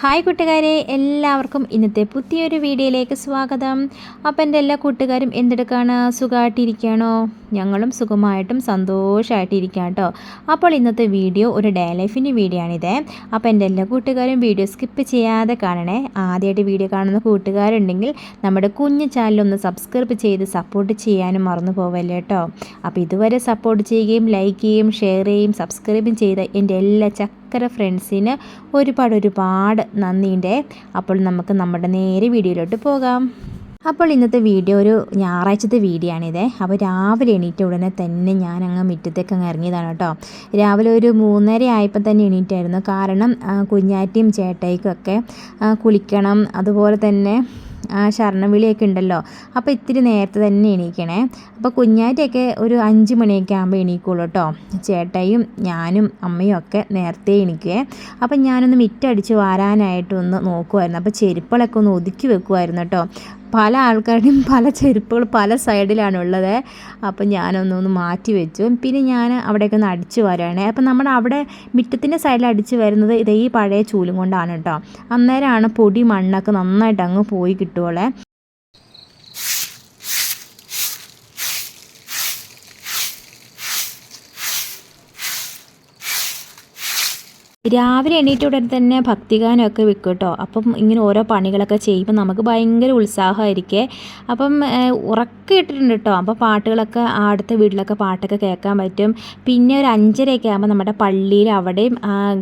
Hi കൂട്ടുകാരെ എല്ലാവർക്കും ഇന്നത്തെ പുതിയൊരു വീഡിയോയിലേക്ക് സ്വാഗതം. അപ്പം എന്റെ എല്ലാ കൂട്ടുകാരും എന്തെടുക്കാണ്? സുഖമായിട്ടിരിക്കുകയാണോ ഞങ്ങളും സുഖമായിട്ടും സന്തോഷമായിട്ടിരിക്കാം കേട്ടോ അപ്പോൾ ഇന്നത്തെ വീഡിയോ ഒരു ഡേ ലൈഫിന്റെ വീഡിയോ ആണിത്. അപ്പോൾ എന്റെ എല്ലാ കൂട്ടുകാരും വീഡിയോ സ്കിപ്പ് ചെയ്യാതെ കാണണേ. ആദ്യമായിട്ട് വീഡിയോ കാണുന്ന കൂട്ടുകാരുണ്ടെങ്കിൽ നമ്മുടെ കുഞ്ഞു ചാനലൊന്ന് സബ്സ്ക്രൈബ് ചെയ്ത് സപ്പോർട്ട് ചെയ്യാനും മറന്നു പോവല്ലേ കേട്ടോ. അപ്പോൾ ഇതുവരെ സപ്പോർട്ട് ചെയ്യുകയും ലൈക്ക് ചെയ്യുകയും ഷെയർ ചെയ്യുകയും സബ്സ്ക്രൈബും ചെയ്ത എന്റെ എല്ലാ ചക്കര ഫ്രണ്ട്സിന് ഒരുപാട് ഒരുപാട് നന്ദിയുണ്ട് അപ്പോൾ നമുക്ക് നമ്മുടെ നേരെ വീഡിയോയിലോട്ട് പോകാം അപ്പോൾ ഇന്നത്തെ വീഡിയോ ഒരു ഞായറാഴ്ചത്തെ വീഡിയോ ആണിത് അപ്പോൾ രാവിലെ എണീറ്റ ഉടനെ തന്നെ ഞാൻ അങ്ങ് മുറ്റത്തേക്ക് അങ്ങ് ഇറങ്ങിയതാണ് കേട്ടോ രാവിലെ ഒരു മൂന്നര ആയപ്പോൾ തന്നെ എണീറ്റായിരുന്നു കാരണം കുഞ്ഞാറ്റിയും ചേട്ടായിക്കും ഒക്കെ കുളിക്കണം അതുപോലെ തന്നെ ആ, ശരണവിളിയൊക്കെ ഉണ്ടല്ലോ. അപ്പോൾ ഇത്തിരി നേരത്തെ തന്നെ എണീക്കണേ. അപ്പോൾ കുഞ്ഞാറ്റയൊക്കെ ഒരു അഞ്ച് മണിയൊക്കെ ആകുമ്പോൾ എണീക്കുള്ളൂ കേട്ടോ ചേട്ടായും ഞാനും അമ്മയും ഒക്കെ നേരത്തെ എണീക്കുകയെ അപ്പം ഞാനൊന്ന് മിറ്റടിച്ച് വാരാനായിട്ട് ഒന്ന് നോക്കുമായിരുന്നു അപ്പോൾ ചെരുപ്പുകളൊക്കെ ഒന്ന് ഒതുക്കി വെക്കുമായിരുന്നു കേട്ടോ പല ആൾക്കാരുടെയും പല ചെരുപ്പുകൾ പല സൈഡിലാണ് അപ്പം ഞാനൊന്നൊന്ന് മാറ്റി വെച്ചു. പിന്നെ ഞാൻ അവിടെയൊക്കെ ഒന്ന് അടിച്ചു വരാണ്. അപ്പം നമ്മുടെ അവിടെ മുറ്റത്തിന്റെ സൈഡിൽ അടിച്ചു വരുന്നത് ഇത് ഈ പഴയ ചൂലും കൊണ്ടാണ് കേട്ടോ. അന്നേരമാണ് പൊടി മണ്ണൊക്കെ നന്നായിട്ട് അങ്ങ് പോയി കിട്ടുവോളെ. രാവിലെ എണീറ്റ ഉടനെ തന്നെ ഭക്തിഗാനമൊക്കെ വെക്കും കേട്ടോ അപ്പം ഇങ്ങനെ ഓരോ പണികളൊക്കെ ചെയ്യുമ്പോൾ നമുക്ക് ഭയങ്കര ഉത്സാഹമായിരിക്കേ. അപ്പം ഉറക്കം ഇട്ടിട്ടുണ്ട് കേട്ടോ അപ്പോൾ പാട്ടുകളൊക്കെ അടുത്ത വീട്ടിലൊക്കെ പാട്ടൊക്കെ കേൾക്കാൻ പറ്റും. പിന്നെ ഒരു അഞ്ചരയൊക്കെ ആകുമ്പോൾ നമ്മുടെ പള്ളിയിൽ അവിടെയും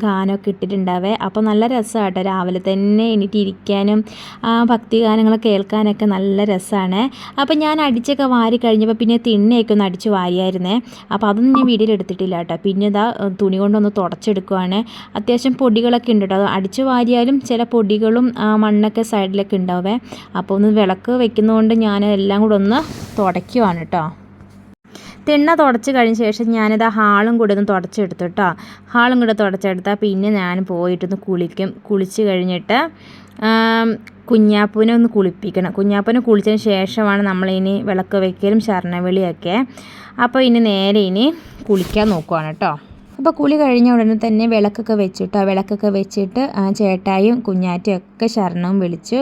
ഗാനമൊക്കെ ഇട്ടിട്ടുണ്ടാവേ. അപ്പം നല്ല രസമാണ് രാവിലെ തന്നെ എണീറ്റിരിക്കാനും ആ ഭക്തിഗാനങ്ങളൊക്കെ കേൾക്കാനൊക്കെ നല്ല രസമാണ് അപ്പം ഞാൻ അടിച്ചൊക്കെ വാരി കഴിഞ്ഞപ്പോൾ പിന്നെ തിണ്ണയൊക്കെ ഒന്ന് അടിച്ച് വാരിയായിരുന്നേ. അപ്പോൾ അതൊന്നും ഞാൻ വീഡിയോയിൽ എടുത്തിട്ടില്ല കേട്ടോ പിന്നെ ഇതാ തുണി കൊണ്ടൊന്ന് തുടച്ചെടുക്കുവാണ്. അത്യാവശ്യം പൊടികളൊക്കെ ഉണ്ട് കേട്ടോ. അത് അടിച്ചു വാരിയാലും ചില പൊടികളും ആ, മണ്ണൊക്കെ സൈഡിലൊക്കെ ഉണ്ടാവേ. അപ്പോൾ ഒന്ന് വിളക്ക് വെക്കുന്നതുകൊണ്ട് ഞാൻ എല്ലാം കൂടെ ഒന്ന് തുടയ്ക്കുവാണ് കേട്ടോ. തിണ്ണ തുടച്ച് കഴിഞ്ഞ ശേഷം ഞാനിത് ഹാളും കൂടെ ഒന്ന് തുടച്ചെടുത്തു കേട്ടോ. ഹാളും കൂടെ തുടച്ചെടുത്താൽ പിന്നെ ഞാൻ പോയിട്ടൊന്ന് കുളിക്കും. കുളിച്ച് കഴിഞ്ഞിട്ട് കുഞ്ഞാപ്പൂവിനെ ഒന്ന് കുളിപ്പിക്കണം. കുഞ്ഞാപ്പൂനെ കുളിച്ചതിന് ശേഷമാണ് നമ്മളിനി വിളക്ക് വയ്ക്കലും ശരണവിളിയൊക്കെ. അപ്പോൾ ഇനി നേരെ ഇനി കുളിക്കാൻ നോക്കുവാണ് കേട്ടോ. അപ്പോൾ കുളി കഴിഞ്ഞ ഉടനെ തന്നെ വിളക്കൊക്കെ വെച്ചിട്ടോ വിളക്കൊക്കെ വെച്ചിട്ട് ചേട്ടായും കുഞ്ഞാറ്റയും ഒക്കെ ശരണവും വിളിച്ചു.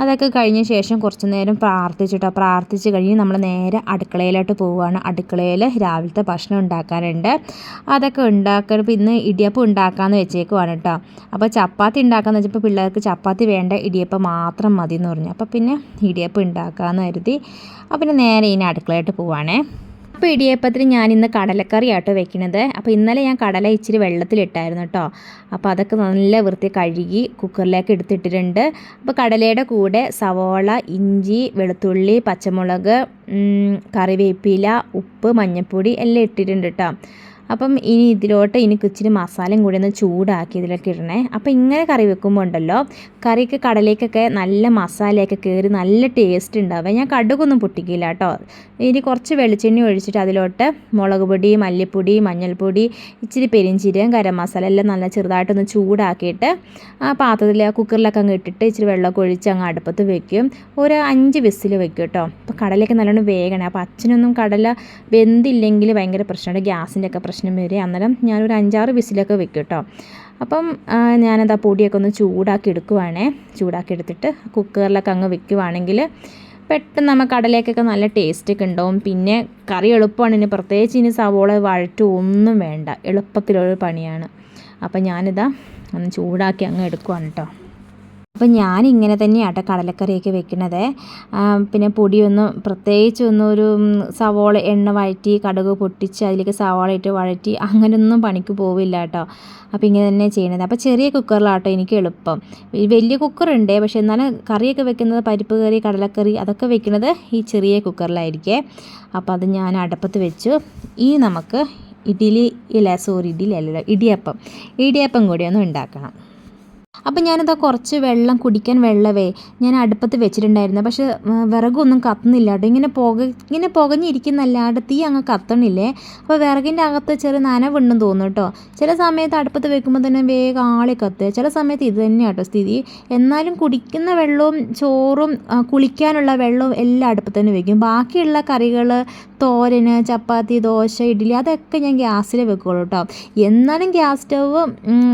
അതൊക്കെ കഴിഞ്ഞ ശേഷം കുറച്ച് നേരം പ്രാർത്ഥിച്ചിട്ടോ പ്രാർത്ഥിച്ച് കഴിഞ്ഞ് നമ്മൾ നേരെ അടുക്കളയിലോട്ട് പോവുകയാണ്. അടുക്കളയിൽ രാവിലത്തെ ഭക്ഷണം ഉണ്ടാക്കാനുണ്ട്. അതൊക്കെ ഉണ്ടാക്കാൻ പിന്നെ ഇടിയപ്പം ഉണ്ടാക്കാമെന്ന് വെച്ചേക്കുവാണ് കേട്ടോ. അപ്പോൾ ചപ്പാത്തി ഉണ്ടാക്കാമെന്ന് വെച്ചപ്പോൾ പിള്ളേർക്ക് ചപ്പാത്തി വേണ്ട ഇടിയപ്പം മാത്രം മതി എന്ന് പറഞ്ഞു. അപ്പോൾ പിന്നെ ഇടിയപ്പം ഉണ്ടാക്കാമെന്ന് കരുതി. അപ്പോൾ പിന്നെ നേരെ ഇനി അടുക്കളയിലോട്ട് പോവുകയാണേ. അപ്പോൾ ഇടിയപ്പത്തിന് ഞാൻ ഇന്ന് ആട്ടോ വെക്കണത്. അപ്പോൾ ഇന്നലെ ഞാൻ കടല ഇച്ചിരി വെള്ളത്തിലിട്ടായിരുന്നു കേട്ടോ അപ്പോൾ അതൊക്കെ നല്ല വൃത്തി കഴുകി കുക്കറിലേക്ക് എടുത്തിട്ടിട്ടുണ്ട്. അപ്പോൾ കടലയുടെ കൂടെ സവോള ഇഞ്ചി വെളുത്തുള്ളി പച്ചമുളക് കറിവേപ്പില ഉപ്പ് മഞ്ഞൾപ്പൊടി എല്ലാം ഇട്ടിട്ടുണ്ട് കേട്ടോ അപ്പം ഇനി ഇതിലോട്ട് ഇനി ഇച്ചിരി മസാലയും കൂടി ഒന്ന് ചൂടാക്കി ഇതിലേക്ക് ഇടണേ. അപ്പം ഇങ്ങനെ കറി വെക്കുമ്പോൾ ഉണ്ടല്ലോ കറിക്ക് കടലേക്കൊക്കെ നല്ല മസാലയൊക്കെ കയറി നല്ല ടേസ്റ്റ് ഉണ്ടാവുക ഞാൻ കടുകൊന്നും പൊട്ടിക്കില്ല കേട്ടോ. ഇനി കുറച്ച് വെളിച്ചെണ്ണ ഒഴിച്ചിട്ട് അതിലോട്ട് മുളക് പൊടി മല്ലിപ്പൊടി മഞ്ഞൾപ്പൊടി ഇച്ചിരി പെരിഞ്ചീരകം ഗരം മസാല എല്ലാം നല്ല ചെറുതായിട്ടൊന്ന് ചൂടാക്കിയിട്ട് ആ പാത്രത്തിൽ കുക്കറിലൊക്കെ അങ്ങ് ഇട്ടിട്ട് ഇച്ചിരി വെള്ളമൊക്കെ ഒഴിച്ച് അങ്ങ് അടുപ്പത്ത് വെക്കും. ഒരു അഞ്ച് വിസിൽ വെക്കും കേട്ടോ. അപ്പോൾ കടലൊക്കെ നല്ലോണം വേഗണേ അപ്പോൾ അച്ഛനൊന്നും കടല വെന്തില്ലെങ്കിൽ ഭയങ്കര പ്രശ്നമുണ്ട് ഗ്യാസിന്റെ ഒക്കെ വരും അന്നേരം ഞാനൊരു അഞ്ചാറ് വിസിലൊക്കെ വെക്കും കേട്ടോ അപ്പം ഞാനത് ആ പൊടിയൊക്കെ ഒന്ന് ചൂടാക്കി എടുക്കുവാണേ. ചൂടാക്കി എടുത്തിട്ട് കുക്കറിലൊക്കെ അങ്ങ് വെക്കുവാണെങ്കിൽ പെട്ടെന്ന് നമുക്ക് കടലേക്കൊക്കെ നല്ല ടേസ്റ്റ് ഒക്കെ ഉണ്ടാവും. പിന്നെ കറി എളുപ്പമാണ്. ഇനി പ്രത്യേകിച്ച് ഇനി സവോള വഴറ്റും ഒന്നും വേണ്ട. എളുപ്പത്തിലൊരു പണിയാണ്. അപ്പം ഞാനിതാ ഒന്ന് ചൂടാക്കി അങ്ങ് എടുക്കുവാണ് കേട്ടോ അപ്പം ഞാൻ ഇങ്ങനെ തന്നെയാട്ടോ കടലക്കറിയൊക്കെ വെക്കുന്നത് പിന്നെ പൊടിയൊന്നും പ്രത്യേകിച്ച് ഒന്നും ഒരു സവോള എണ്ണ വഴറ്റി കടുക് പൊട്ടിച്ച് അതിലേക്ക് സവോള ഇട്ട് വഴറ്റി അങ്ങനെയൊന്നും പണിക്ക് പോവില്ല കേട്ടോ അപ്പോൾ ഇങ്ങനെ തന്നെ ചെയ്യണത്. അപ്പോൾ ചെറിയ കുക്കറിലാട്ടോ എനിക്ക് എളുപ്പം. വലിയ കുക്കറുണ്ട് പക്ഷേ എന്നാലും കറിയൊക്കെ വെക്കുന്നത് പരിപ്പ് കറി കടലക്കറി അതൊക്കെ വെക്കുന്നത് ഈ ചെറിയ കുക്കറിലായിരിക്കേ. അപ്പോൾ അത് ഞാൻ അടുപ്പത്ത് വെച്ചു. ഈ നമുക്ക് ഇഡ്ഡലി ഇല്ല സോറി ഇഡ്ഡലി അല്ലല്ലോ ഇടിയപ്പം. ഇടിയപ്പം കൂടി ഒന്ന് ഉണ്ടാക്കണം. അപ്പം ഞാനിതാ കുറച്ച് വെള്ളം കുടിക്കാൻ വെള്ളവേ ഞാൻ അടുപ്പത്ത് വെച്ചിട്ടുണ്ടായിരുന്നു. പക്ഷേ വിറകൊന്നും കത്തുന്നില്ല കേട്ടോ. ഇങ്ങനെ പുക ഇങ്ങനെ പുകഞ്ഞിരിക്കുന്നല്ലാണ്ട് തീ അങ്ങ് കത്തണില്ലേ? അപ്പോൾ വിറകിന്റെ അകത്ത് ചെറിയ നനവുണ്ടെന്ന് തോന്നുന്നു കേട്ടോ. ചില സമയത്ത് അടുപ്പത്ത് വെക്കുമ്പോൾ തന്നെ വേഗം ആളി കത്തുക. ചില സമയത്ത് ഇത് തന്നെയാണ് കേട്ടോ സ്ഥിതി. എന്നാലും കുടിക്കുന്ന വെള്ളവും ചോറും കുളിക്കാനുള്ള വെള്ളവും എല്ലാം അടുപ്പത്ത് തന്നെ വെക്കും. ബാക്കിയുള്ള കറികൾ തോരന് ചപ്പാത്തി ദോശ ഇഡ്ഡലി അതൊക്കെ ഞാൻ ഗ്യാസിൽ വെക്കുള്ളൂ കേട്ടോ. എന്നാലും ഗ്യാസ് സ്റ്റവ്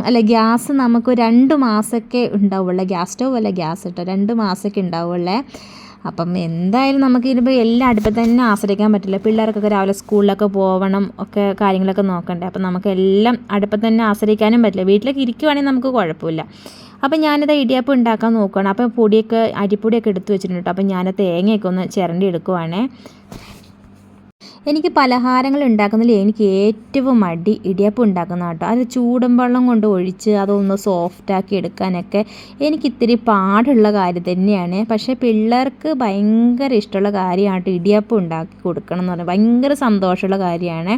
അല്ല ഗ്യാസ് നമുക്ക് രണ്ട് മാസം മാസമൊക്കെ ഉണ്ടാവുള്ളൂ. ഗ്യാസ് സ്റ്റവ് അല്ല ഗ്യാസ് കേട്ടോ രണ്ട് മാസമൊക്കെ ഉണ്ടാവുള്ളേ. അപ്പം എന്തായാലും നമുക്ക് ഇതിപ്പോൾ എല്ലാം അടുപ്പത്ത് തന്നെ ആശ്രയിക്കാൻ പറ്റില്ല. പിള്ളേർക്കൊക്കെ രാവിലെ സ്കൂളിലൊക്കെ പോകണം ഒക്കെ കാര്യങ്ങളൊക്കെ നോക്കണ്ടേ. അപ്പം നമുക്ക് എല്ലാം അടുപ്പത്ത് തന്നെ ആശ്രയിക്കാനും പറ്റില്ല. വീട്ടിലൊക്കെ ഇരിക്കുവാണെങ്കിൽ നമുക്ക് കുഴപ്പമില്ല. അപ്പം ഞാനിത് ഇടിയപ്പം ഉണ്ടാക്കാൻ നോക്കുകയാണ് അപ്പം പൊടിയൊക്കെ അരിപ്പൊടിയൊക്കെ എടുത്ത് വെച്ചിട്ടുണ്ട് കേട്ടോ. അപ്പം ഞാൻ തേങ്ങയൊക്കെ ഒന്ന് ചിരണ്ടി എടുക്കുവാണേ. എനിക്ക് പലഹാരങ്ങൾ ഉണ്ടാക്കുന്നതിൽ എനിക്ക് ഏറ്റവും മടി ഇടിയപ്പം ഉണ്ടാക്കുന്ന കേട്ടോ. അത് ചൂടും വെള്ളം കൊണ്ട് ഒഴിച്ച് അതൊന്ന് സോഫ്റ്റാക്കി എടുക്കാനൊക്കെ എനിക്ക് ഇത്തിരി പാടുള്ള കാര്യം തന്നെയാണ്. പക്ഷേ പിള്ളേർക്ക് ഭയങ്കര ഇഷ്ടമുള്ള കാര്യമാണ് ഇടിയപ്പം ഉണ്ടാക്കി കൊടുക്കണം എന്ന് പറഞ്ഞാൽ. ഭയങ്കര സന്തോഷമുള്ള കാര്യമാണ്.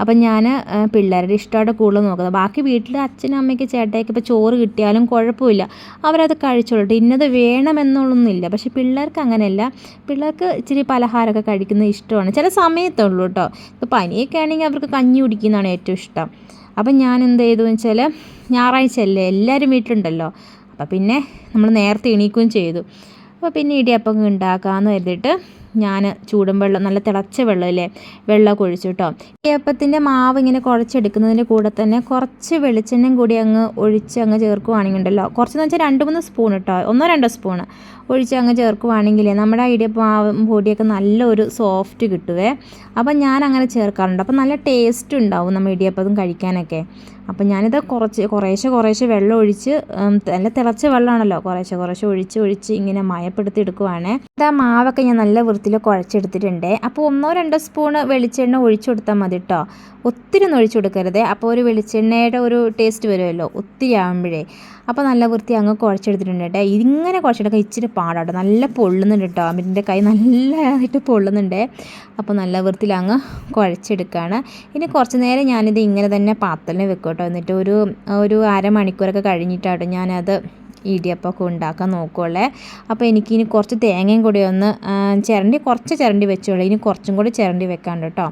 അപ്പം ഞാൻ പിള്ളേരുടെ ഇഷ്ടമായിട്ട് കൂടുതൽ നോക്കുന്നത്. ബാക്കി വീട്ടിൽ അച്ഛനും അമ്മയ്ക്ക് ചേട്ടയ്ക്ക് ഇപ്പോൾ ചോറ് കിട്ടിയാലും കുഴപ്പമില്ല. അവരത് കഴിച്ചോളട്ടെ. ഇന്നത് വേണമെന്നുള്ളൊന്നുമില്ല. പക്ഷേ പിള്ളേർക്ക് അങ്ങനെയല്ല. പിള്ളേർക്ക് ഇച്ചിരി പലഹാരമൊക്കെ കഴിക്കുന്നത് ഇഷ്ടമാണ്. ചില സമയത്തുള്ളൂ കേട്ടോ. ഇപ്പോൾ പനിയൊക്കെ ആണെങ്കിൽ അവർക്ക് കഞ്ഞി കുടിക്കുന്നതാണ് ഏറ്റവും ഇഷ്ടം. അപ്പം ഞാൻ എന്ത് ചെയ്തു വെച്ചാൽ ഞായറാഴ്ച അല്ലേ എല്ലാവരും വീട്ടിലുണ്ടല്ലോ. അപ്പം പിന്നെ നമ്മൾ നേരത്തെ എണീക്കുകയും ചെയ്തു. അപ്പോൾ പിന്നെ ഇടിയപ്പം ഉണ്ടാക്കാമെന്ന് കരുതിയിട്ട് ഞാൻ ചൂടും വെള്ളം നല്ല തിളച്ച വെള്ളമില്ലേ? വെള്ളമൊക്കെ ഒഴിച്ചു കേട്ടോ ഇടിയപ്പത്തിന്റെ മാവ് ഇങ്ങനെ കുഴച്ചെടുക്കുന്നതിന്റെ കൂടെ തന്നെ കുറച്ച് വെളിച്ചെണ്ണയും കൂടി അങ്ങ് ഒഴിച്ച് അങ്ങ് ചേർക്കുവാണെങ്കിൽ ഉണ്ടല്ലോ കുറച്ചെന്ന് വെച്ചാൽ രണ്ട് മൂന്ന് സ്പൂൺ കേട്ടോ ഒന്നോ രണ്ടോ സ്പൂണ് ഒഴിച്ച് അങ്ങ് ചേർക്കുവാണെങ്കിൽ നമ്മുടെ ഇടിയപ്പം പൊടിയൊക്കെ നല്ലൊരു സോഫ്റ്റ് കിട്ടുവേ. അപ്പം ഞാൻ അങ്ങനെ ചേർക്കാറുണ്ട്. അപ്പം നല്ല ടേസ്റ്റ് ഉണ്ടാവും നമ്മൾ ഇടിയപ്പം കഴിക്കാനൊക്കെ. അപ്പം ഞാനിത് കുറച്ച് കുറേശ്ശെ കുറേശ്ശെ വെള്ളം ഒഴിച്ച് നല്ല തിളച്ച വെള്ളമാണല്ലോ. കുറേശ്ശെ കുറേശ്ശെ ഒഴിച്ച് ഒഴിച്ച് ഇങ്ങനെ മയപ്പെടുത്തി എടുക്കുവാണ്. ആ മാവൊക്കെ ഞാൻ നല്ല വൃത്തിയിൽ കുഴച്ചെടുത്തിട്ടുണ്ട്. അപ്പോൾ ഒന്നോ രണ്ടോ സ്പൂണ് വെളിച്ചെണ്ണ ഒഴിച്ചു കൊടുത്താൽ മതി കേട്ടോ ഒത്തിരി ഒന്നും ഒഴിച്ചു കൊടുക്കരുത്. അപ്പോൾ ഒരു വെളിച്ചെണ്ണയുടെ ഒരു ടേസ്റ്റ് വരുമല്ലോ ഒത്തിരി ആകുമ്പോഴേ അപ്പോൾ നല്ല വൃത്തി അങ്ങ് കുഴച്ചെടുത്തിട്ടുണ്ട് കേട്ടോ ഇങ്ങനെ കുഴച്ചെടുക്കാൻ ഇച്ചിരി പാടാട്ടോ. നല്ല പൊള്ളുന്നുണ്ട് കേട്ടോ അമ്മന്റെ കൈ നല്ലതായിട്ട് പൊള്ളുന്നുണ്ട്. അപ്പോൾ നല്ല വൃത്തിയിൽ അങ്ങ് കുഴച്ചെടുക്കുകയാണ് ഇനി കുറച്ച് നേരം ഞാനിത് ഇങ്ങനെ തന്നെ പാത്രത്തിൽ വെക്കും കേട്ടോ. എന്നിട്ട് ഒരു ഒരു അരമണിക്കൂറൊക്കെ കഴിഞ്ഞിട്ടാട്ടോ ഞാനത് ഇടിയപ്പമൊക്കെ ഉണ്ടാക്കാൻ നോക്കുകയുള്ളേ അപ്പോൾ എനിക്കിനി കുറച്ച് തേങ്ങയും കൂടി ഒന്ന് ചിരണ്ടി കുറച്ച് ചിരണ്ടി വെച്ചോളൂ. ഇനി കുറച്ചും കൂടി ചിരണ്ടി വെക്കാണ്ട് കേട്ടോ.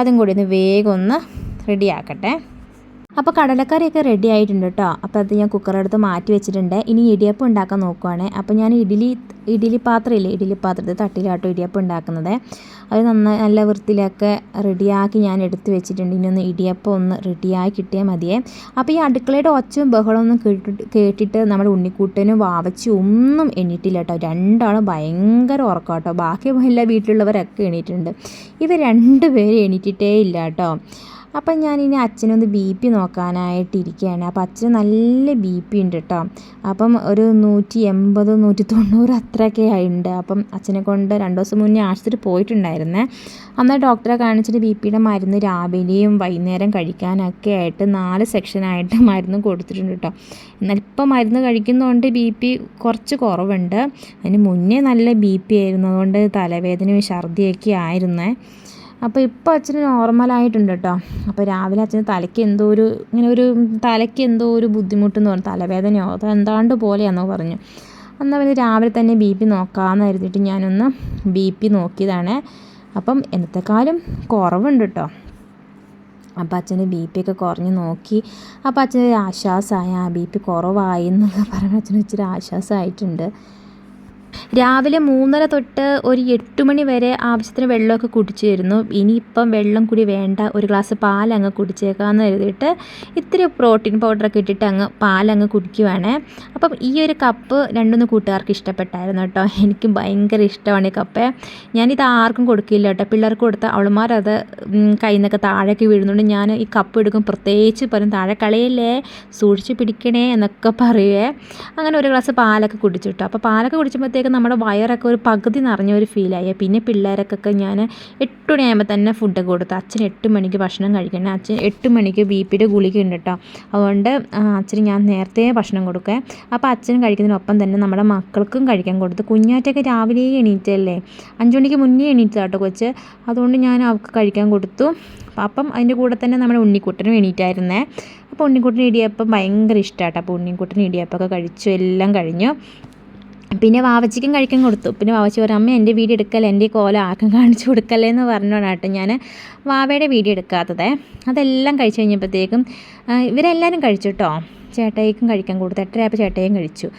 അതും കൂടി ഒന്ന് വേഗം ഒന്ന് റെഡിയാക്കട്ടെ അപ്പോൾ കടലക്കറിയൊക്കെ റെഡി ആയിട്ടുണ്ട് കേട്ടോ. അപ്പോൾ അത് ഞാൻ കുക്കറെടുത്ത് മാറ്റി വെച്ചിട്ടുണ്ട്. ഇനി ഇടിയപ്പം ഉണ്ടാക്കാൻ നോക്കുവാണേ. അപ്പോൾ ഞാൻ ഇഡലി ഇഡലി പാത്രമില്ലേ ഇഡലി പാത്രത്തിൽ തട്ടിലാട്ടോ ഇടിയപ്പം ഉണ്ടാക്കുന്നത്. അത് നന്നായി നല്ല വൃത്തിയിലൊക്കെ റെഡിയാക്കി ഞാൻ എടുത്തു വെച്ചിട്ടുണ്ട്. ഇനി ഒന്ന് ഇടിയപ്പം ഒന്ന് റെഡിയായി കിട്ടിയാൽ മതിയേ. അപ്പോൾ ഈ അടുക്കളയുടെ ഒച്ചയും ബഹളമൊന്നും കേട്ടിട്ട് കേട്ടിട്ട് നമ്മുടെ ഉണ്ണിക്കൂട്ടനും വാവച്ചും ഒന്നും എണീറ്റില്ല കേട്ടോ. രണ്ടാളും ഭയങ്കര ഉറക്കം കേട്ടോ. ബാക്കി എല്ലാ വീട്ടിലുള്ളവരൊക്കെ എണീറ്റിട്ടുണ്ട്. ഇവർ രണ്ടുപേരും എണീറ്റിട്ടേ ഇല്ല കേട്ടോ. അപ്പം ഞാനിനി അച്ഛനൊന്ന് ബി പി നോക്കാനായിട്ടിരിക്കുകയാണ്. അപ്പം അച്ഛന് നല്ല ബി പി ഉണ്ട് കേട്ടോ. അപ്പം ഒരു നൂറ്റി എൺപത് നൂറ്റി തൊണ്ണൂറ് അത്രയൊക്കെ ഉണ്ട് അപ്പം അച്ഛനെ കൊണ്ട് രണ്ട് ദിവസം മുന്നേ ആശുപത്രി പോയിട്ടുണ്ടായിരുന്നേ. അന്ന് ഡോക്ടറെ കാണിച്ചിട്ട് ബി പിയുടെ മരുന്ന് രാവിലെയും വൈകുന്നേരം കഴിക്കാനൊക്കെ ആയിട്ട് നാല് സെക്ഷനായിട്ട് മരുന്ന് കൊടുത്തിട്ടുണ്ട് കേട്ടോ. എന്നാൽ ഇപ്പം മരുന്ന് കഴിക്കുന്നതുകൊണ്ട് ബി പി കുറച്ച് കുറവുണ്ട്. അതിന് മുന്നേ നല്ല ബി പി ആയിരുന്നതുകൊണ്ട് തലവേദനയും ഛർദിയൊക്കെ ആയിരുന്നേ. അപ്പോൾ ഇപ്പോൾ അച്ഛന് നോർമലായിട്ടുണ്ട് കേട്ടോ അപ്പോൾ രാവിലെ അച്ഛന് തലയ്ക്ക് എന്തോ ഒരു ഇങ്ങനെ ഒരു തലയ്ക്ക് എന്തോ ഒരു ബുദ്ധിമുട്ടെന്ന് പറഞ്ഞു. തലവേദനയോ അതോ എന്താണ്ട് പോലെയാണെന്നോ പറഞ്ഞു. എന്നാൽ പിന്നെ രാവിലെ തന്നെ ബി പി നോക്കാമെന്ന് കരുതിയിട്ട് ഞാനൊന്ന് ബി പി നോക്കിയതാണ്. അപ്പം എന്നത്തെക്കാളും കുറവുണ്ട് കേട്ടോ അപ്പം അച്ഛന് ബി പി ഒക്കെ കുറഞ്ഞ് നോക്കി. അപ്പം അച്ഛന് ആശ്വാസമായ. ബി പി കുറവായി എന്നൊക്കെ പറഞ്ഞ് അച്ഛന് ഇച്ചിരി ആശ്വാസമായിട്ടുണ്ട്. രാവിലെ മൂന്നര തൊട്ട് ഒരു എട്ട് മണി വരെ ആവശ്യത്തിന് വെള്ളമൊക്കെ കുടിച്ചിരുന്നു. ഇനിയിപ്പം വെള്ളം കൂടി വേണ്ട ഒരു ഗ്ലാസ് പാൽ അങ്ങ് കുടിച്ചേക്കാമെന്ന് കരുതിയിട്ട് ഇത്തിരി പ്രോട്ടീൻ പൗഡറൊക്കെ ഇട്ടിട്ട് അങ്ങ് പാലങ്ങ് കുടിക്കുവാണ്. അപ്പം ഈ ഒരു കപ്പ് രണ്ടൊന്നും കൂട്ടുകാർക്ക് ഇഷ്ടപ്പെട്ടായിരുന്നു കേട്ടോ. എനിക്ക് ഭയങ്കര ഇഷ്ടമാണ് ഈ കപ്പ്. ഞാനിത് ആർക്കും കൊടുക്കില്ല കേട്ടോ. പിള്ളേർക്ക് കൊടുത്ത അവളുമാരത് കയ്യിൽ നിന്നൊക്കെ താഴേക്ക് വീഴുന്നുണ്ട്. ഞാൻ ഈ കപ്പ് എടുക്കും പ്രത്യേകിച്ച് പറയും താഴെ കളയല്ലേ സൂക്ഷിച്ച് പിടിക്കണേ എന്നൊക്കെ പറയുവേ. അങ്ങനെ ഒരു ഗ്ലാസ് പാലൊക്കെ കുടിച്ചു കേട്ടോ. അപ്പോൾ പാലൊക്കെ കുടിച്ചപ്പോഴത്തേക്ക് നമ്മുടെ വയറൊക്കെ ഒരു പകുതി നിറഞ്ഞ ഒരു ഫീലായി പിന്നെ പിള്ളേരൊക്കെ ഞാൻ എട്ട് മണിയാകുമ്പോൾ തന്നെ ഫുഡൊക്കെ കൊടുത്തു. അച്ഛൻ എട്ട് മണിക്ക് ഭക്ഷണം കഴിക്കണം അച്ഛൻ എട്ട് മണിക്ക് ബി പിയുടെ ഗുളിക ഉണ്ട് കേട്ടോ അതുകൊണ്ട് അച്ഛന് ഞാൻ നേരത്തെ ഭക്ഷണം കൊടുക്കുക അപ്പോൾ അച്ഛൻ കഴിക്കുന്നതിനൊപ്പം തന്നെ നമ്മുടെ മക്കൾക്കും കഴിക്കാൻ കൊടുത്ത്. കുഞ്ഞാറ്റൊക്കെ രാവിലെ എണീറ്റല്ലേ? അഞ്ചുമണിക്ക് മുന്നേ എണീറ്റതാട്ടോ കൊച്ച്. അതുകൊണ്ട് ഞാൻ അവൾക്ക് കഴിക്കാൻ കൊടുത്തു. അപ്പം അതിന്റെ കൂടെ തന്നെ നമ്മുടെ ഉണ്ണിക്കുട്ടനും എണീറ്റായിരുന്നേ. അപ്പോൾ ഉണ്ണിക്കുട്ടൻ ഇടിയപ്പം ഭയങ്കര ഇഷ്ടമാട്ടോ അപ്പോൾ ഉണ്ണിക്കുട്ടൻ ഇടിയപ്പമൊക്കെ കഴിച്ചു. എല്ലാം കഴിഞ്ഞു. പിന്നെ വാവച്ചിക്കും കഴിക്കാൻ കൊടുത്തു. പിന്നെ വാവച്ചി പറഞ്ഞു അമ്മ എന്റെ വീഡിയോ എടുക്കല്ലേ? എന്റെ കോല ആർക്കും കാണിച്ചു കൊടുക്കല്ലേ? എന്ന് പറഞ്ഞോണ്ടാട്ടോ ഞാൻ വാവയുടെ വീഡിയോ എടുക്കാത്തത്. അതെല്ലാം കഴിച്ചു കഴിഞ്ഞപ്പോഴത്തേക്കും ഇവരെല്ലാവരും കഴിച്ചു കേട്ടോ. ചേട്ടയ്ക്കും കഴിക്കാൻ കൊടുത്തു. എട്ടരയപ്പം ചേട്ടയും കഴിച്ചു.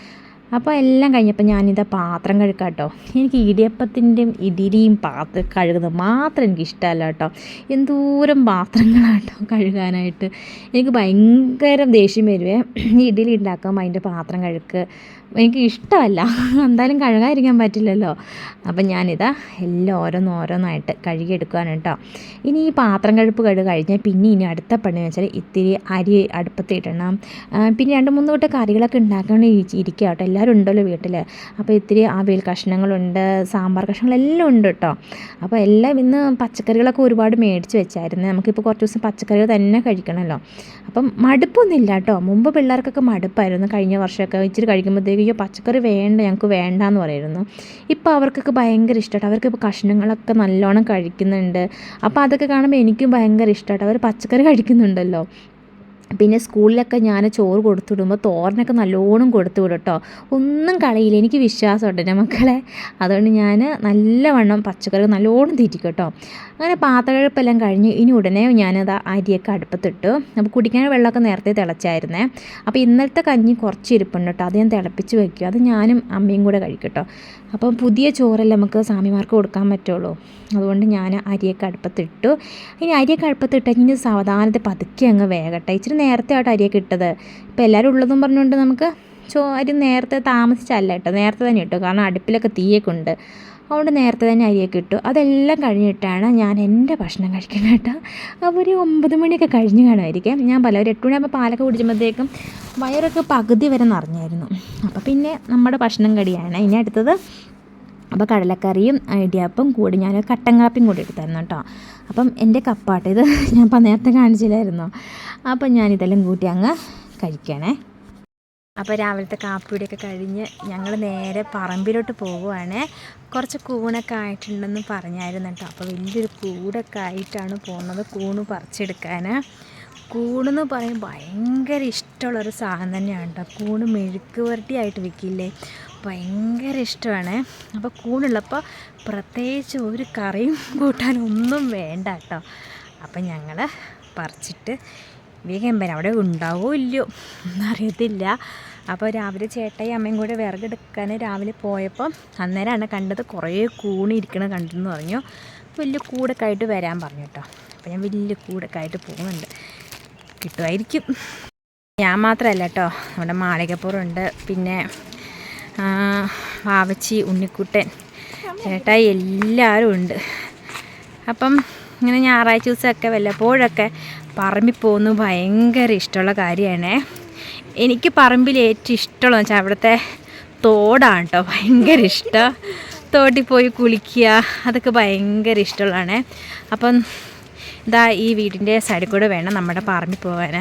അപ്പോൾ എല്ലാം കഴിഞ്ഞപ്പോൾ ഞാനിതാ പാത്രം കഴുകാം കേട്ടോ. എനിക്ക് ഇടിയപ്പത്തിന്റെയും ഇഡലിയും പാത്രം കഴുകുന്നത് മാത്രം എനിക്ക് ഇഷ്ടമല്ല കേട്ടോ. എന്തോരം പാത്രങ്ങളാട്ടോ കഴുകാനായിട്ട്. എനിക്ക് ഭയങ്കര ദേഷ്യം വരുവേ. ഇഡലി ഉണ്ടാക്കാം അതിന്റെ പാത്രം കഴുക്ക് എനിക്ക് ഇഷ്ടമല്ല എന്തായാലും കഴുകാതിരിക്കാൻ പറ്റില്ലല്ലോ. അപ്പം ഞാനിതാ എല്ലാം ഓരോന്ന് ഓരോന്നായിട്ട് കഴുകിയെടുക്കുകയാണ് കേട്ടോ. ഇനി ഈ പാത്രം കഴുപ്പ് കഴുകി കഴിഞ്ഞാൽ പിന്നെ ഇനി അടുത്ത പണി വെച്ചാൽ ഇത്തിരി അരി അടുപ്പത്തിട്ടണം പിന്നെ രണ്ട് മൂന്ന് കൂട്ടം കറികളൊക്കെ ഉണ്ടാക്കണം ഇരിക്കുക കേട്ടോ. എല്ലാവരും ഉണ്ടല്ലോ വീട്ടിൽ അപ്പോൾ ഇത്തിരി അവിയൽ കഷ്ണങ്ങളുണ്ട് സാമ്പാർ കഷ്ണങ്ങളെല്ലാം ഉണ്ട് കേട്ടോ. അപ്പോൾ എല്ലാം ഇന്ന് പച്ചക്കറികളൊക്കെ ഒരുപാട് മേടിച്ച് വെച്ചായിരുന്നു. നമുക്കിപ്പോൾ കുറച്ച് ദിവസം പച്ചക്കറികൾ തന്നെ കഴിക്കണമല്ലോ അപ്പം മടുപ്പൊന്നുമില്ല കേട്ടോ. മുമ്പ് പിള്ളേർക്കൊക്കെ മടുപ്പായിരുന്നു. കഴിഞ്ഞ വർഷമൊക്കെ ഇച്ചിരി കഴിക്കുമ്പോഴത്തേക്ക് അയ്യോ പച്ചക്കറി വേണ്ട ഞങ്ങൾക്ക് വേണ്ട എന്ന് പറയുമായിരുന്നു ഇപ്പോൾ അവർക്കൊക്കെ ഭയങ്കര ഇഷ്ടമായിട്ട് അവർക്ക് ഇപ്പോൾ കഷ്ണങ്ങളൊക്കെ നല്ലോണം കഴിക്കുന്നുണ്ട്. അപ്പോൾ അതൊക്കെ കാണുമ്പോൾ എനിക്കും ഭയങ്കര ഇഷ്ടമായിട്ട് അവർ പച്ചക്കറി കഴിക്കുന്നുണ്ടല്ലോ. പിന്നെ സ്കൂളിലൊക്കെ ഞാൻ ചോറ് കൊടുത്തുവിടുമ്പോൾ തോരനൊക്കെ നല്ലോണം കൊടുത്തു വിടും കേട്ടോ ഒന്നും കളയില്ല. എനിക്ക് വിശ്വാസമുണ്ട് എന്റെ മക്കളെ. അതുകൊണ്ട് ഞാൻ നല്ലവണ്ണം പച്ചക്കറി നല്ലോണം തീറ്റിക്കും കേട്ടോ അങ്ങനെ പാത്രകഴുപ്പെല്ലാം കഴിഞ്ഞ് ഇനി ഉടനെ ഞാനത് അരിയൊക്കെ അടുപ്പത്തിട്ടു. അപ്പോൾ കുടിക്കാൻ വെള്ളമൊക്കെ നേരത്തെ തിളച്ചായിരുന്നേ. അപ്പോൾ ഇന്നലത്തെ കഞ്ഞി കുറച്ച് ഇരിപ്പുണ്ട് കേട്ടോ. അത് ഞാൻ തിളപ്പിച്ച് വയ്ക്കും അത് ഞാനും അമ്മയും കൂടെ കഴിക്കും കേട്ടോ അപ്പം പുതിയ ചോറല്ലേ നമുക്ക് സ്വാമിമാർക്ക് കൊടുക്കാൻ പറ്റുള്ളൂ. അതുകൊണ്ട് ഞാൻ അരിയൊക്കെ അടുപ്പത്തിട്ടു. ഇനി അരിയൊക്കെ അടുപ്പത്തിട്ട് ഇനി സാവധാനത്തെ പതുക്കെ അങ്ങ് വേകട്ടെ. ഇച്ചിരി നേരത്തെ ആയിട്ട് അരിയൊക്കെ ഇട്ടത്. ഇപ്പോൾ എല്ലാവരും ഉള്ളതും പറഞ്ഞുകൊണ്ട് നമുക്ക് ചോ അരി നേരത്തെ താമസിച്ചല്ല കേട്ടോ. നേരത്തെ തന്നെ ഇട്ടു. കാരണം അടുപ്പിലൊക്കെ തീയൊക്കെ ഉണ്ട്. അതുകൊണ്ട് നേരത്തെ തന്നെ അരിയൊക്കെ ഇട്ടു. അതെല്ലാം കഴിഞ്ഞിട്ടാണ് ഞാൻ എന്റെ ഭക്ഷണം കഴിക്കുന്നത് കേട്ടോ. അപ്പോൾ ഒരു ഒമ്പത് മണിയൊക്കെ കഴിഞ്ഞ് കാണുമായിരിക്കും. ഞാൻ പല ഒരു എട്ട് മണിയാകുമ്പോൾ പാലൊക്കെ കുടിച്ചുമ്പോഴത്തേക്കും വയറൊക്കെ പകുതി വരെ നിറഞ്ഞായിരുന്നു. അപ്പോൾ പിന്നെ നമ്മുടെ ഭക്ഷണം കടിയാണ്. ഇനി അടുത്തത് അപ്പോൾ കടലക്കറിയും ഇടിയപ്പം കൂടി ഞാൻ കട്ടൻ കാപ്പിയും കൂടി എടുത്തായിരുന്നു കേട്ടോ. അപ്പം എന്റെ കപ്പാട്ട് ഇത്. ഞാൻ നേരത്തെ കാണിച്ചില്ലായിരുന്നോ. അപ്പം ഞാനിതെല്ലാം കൂട്ടി അങ്ങ് കഴിക്കണേ. അപ്പോൾ രാവിലത്തെ കാപ്പിയുടെയൊക്കെ കഴിഞ്ഞ് ഞങ്ങൾ നേരെ പറമ്പിലോട്ട് പോവുകയാണ്. കുറച്ച് കൂണൊക്കെ ആയിട്ടുണ്ടെന്ന് പറഞ്ഞായിരുന്നു കേട്ടോ. അപ്പോൾ വലിയൊരു കൂടൊക്കെ ആയിട്ടാണ് പോകുന്നത് കൂണ് പറിച്ചെടുക്കാൻ കൂണെന്ന് പറയും ഭയങ്കര ഇഷ്ടമുള്ളൊരു സാധനം തന്നെയാണ് കേട്ടോ. കൂണ് മെഴുക്ക് വരട്ടി ആയിട്ട് വിൽക്കില്ലേ ഭയങ്കര ഇഷ്ടമാണ്. അപ്പോൾ കൂണുള്ളപ്പോൾ പ്രത്യേകിച്ച് ഒരു കറിയും കൂട്ടാനൊന്നും വേണ്ട കേട്ടോ. അപ്പം ഞങ്ങൾ പറിച്ചിട്ട് വേഗം വരാം അവിടെ ഉണ്ടാവോ ഇല്ലയോ എന്നറിയത്തില്ല അപ്പോൾ രാവിലെ ചേട്ടായി അമ്മയും കൂടെ വിറകെടുക്കാൻ രാവിലെ പോയപ്പം അന്നേരമാണ് കണ്ടത് കുറേ കൂണി ഇരിക്കണ കണ്ടെന്ന് പറഞ്ഞു. വലിയ കൂടൊക്കെ ആയിട്ട് വരാൻ പറഞ്ഞു കേട്ടോ. അപ്പോൾ ഞാൻ വലിയ കൂടൊക്കെ ആയിട്ട് പോകുന്നുണ്ട്. കിട്ടുമായിരിക്കും. ഞാൻ മാത്രമല്ല കേട്ടോ. നമ്മുടെ മാളികപ്പുറമുണ്ട്. പിന്നെ വാവച്ചി ഉണ്ണിക്കുട്ടൻ ചേട്ടായി എല്ലാവരും ഉണ്ട്. അപ്പം ഇങ്ങനെ ഞായറാഴ്ച ദിവസമൊക്കെ വല്ലപ്പോഴൊക്കെ പറമ്പിൽ പോകുന്നത് ഭയങ്കര ഇഷ്ടമുള്ള കാര്യമാണ്. എനിക്ക് പറമ്പിൽ ഏറ്റവും ഇഷ്ടമുള്ള വെച്ചാൽ അവിടുത്തെ തോടാണ് കേട്ടോ. ഭയങ്കര ഇഷ്ടം. തോട്ടിൽ പോയി കുളിക്കുക അതൊക്കെ ഭയങ്കര ഇഷ്ടമുള്ളതാണ്. അപ്പം ഇതാ ഈ വീടിന്റെ സൈഡിൽ കൂടെ വേണം നമ്മുടെ പറമ്പിൽ പോകാൻ.